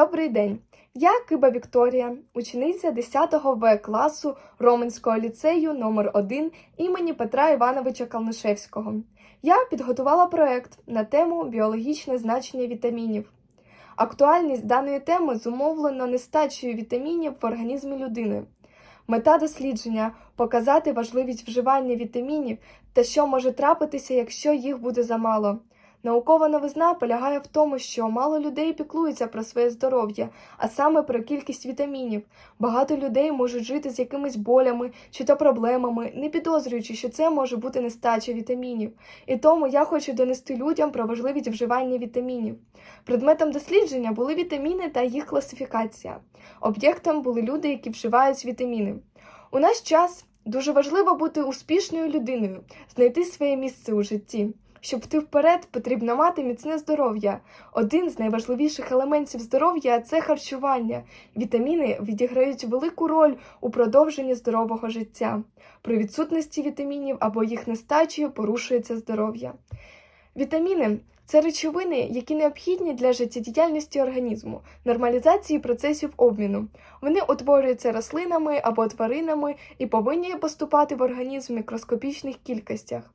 Добрий день! Я Киба Вікторія, учениця 10 В класу Роменського ліцею номер 1 імені Петра Івановича Калнишевського. Я підготувала проект на тему біологічне значення вітамінів. Актуальність даної теми зумовлена нестачею вітамінів в організмі людини. Мета дослідження показати важливість вживання вітамінів та що може трапитися, якщо їх буде замало. Наукова новизна полягає в тому, що мало людей піклуються про своє здоров'я, а саме про кількість вітамінів. Багато людей можуть жити з якимись болями чи то проблемами, не підозрюючи, що це може бути нестача вітамінів. І тому я хочу донести людям про важливість вживання вітамінів. Предметом дослідження були вітаміни та їх класифікація. Об'єктом були люди, які вживають вітаміни. У наш час дуже важливо бути успішною людиною, знайти своє місце у житті. Щоб йти вперед, потрібно мати міцне здоров'я. Один з найважливіших елементів здоров'я це харчування. Вітаміни відіграють велику роль у продовженні здорового життя. При відсутності вітамінів або їх нестачі порушується здоров'я. Вітаміни це речовини, які необхідні для життєдіяльності організму, нормалізації процесів обміну. Вони утворюються рослинами або тваринами і повинні поступати в організм в мікроскопічних кількостях.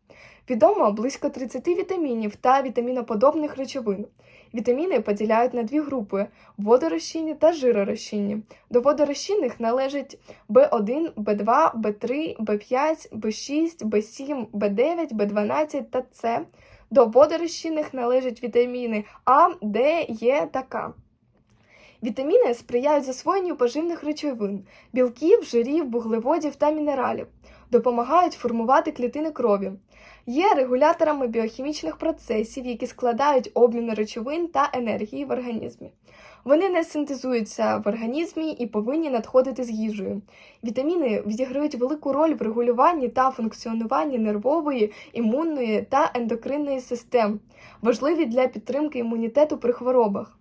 Відомо близько 30 вітамінів та вітаміноподобних речовин. Вітаміни поділяють на дві групи водорозчинні та жиророзчинні. До водорозчинних належать В1, В2, В3, В5, В6, В7, В9, В12 та С. До водорозчинних належать вітаміни А, Д, Е та К. Вітаміни сприяють засвоєнню поживних речовин, білків, жирів, вуглеводів та мінералів, допомагають формувати клітини крові, є регуляторами біохімічних процесів, які складають обмін речовин та енергії в організмі. Вони не синтезуються в організмі і повинні надходити з їжею. Вітаміни відіграють велику роль в регулюванні та функціонуванні нервової, імунної та ендокринної систем, важливі для підтримки імунітету при хворобах.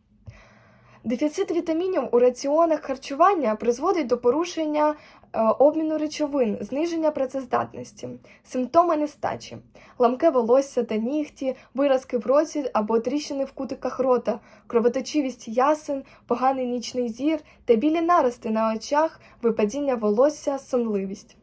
Дефіцит вітамінів у раціонах харчування призводить до порушення е, обміну речовин, зниження працездатності, симптоми нестачі, ламке волосся та нігті, виразки в роті або тріщини в кутиках рота, кровоточивість ясен, поганий нічний зір та білі нарости на очах, випадіння волосся, сонливість.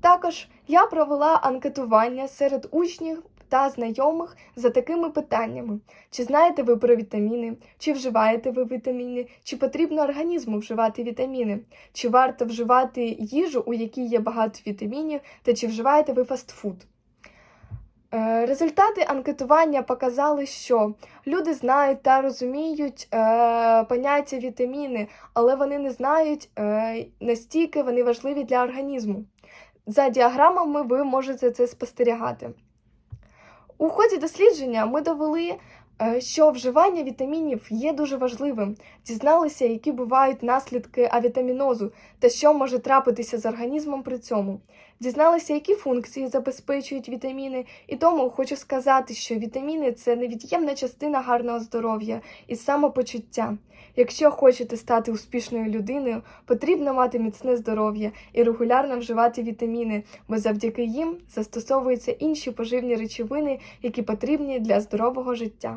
Також я провела анкетування серед учнів та знайомих за такими питаннями: чи знаєте ви про вітаміни, чи вживаєте ви вітаміни, чи потрібно організму вживати вітаміни, чи варто вживати їжу, у якій є багато вітамінів, та чи вживаєте ви фастфуд. Е, Результати анкетування показали, що люди знають та розуміють е, поняття вітаміни, але вони не знають, е, настільки вони важливі для організму. За діаграмами ви можете це спостерігати. У ході дослідження ми довели, що вживання вітамінів є дуже важливим. Дізналися, які бувають наслідки авітамінозу та що може трапитися з організмом при цьому. Дізналися, які функції забезпечують вітаміни, і тому хочу сказати, що вітаміни це невід'ємна частина гарного здоров'я і самопочуття. Якщо хочете стати успішною людиною, потрібно мати міцне здоров'я і регулярно вживати вітаміни, бо завдяки їм застосовуються інші поживні речовини, які потрібні для здорового життя.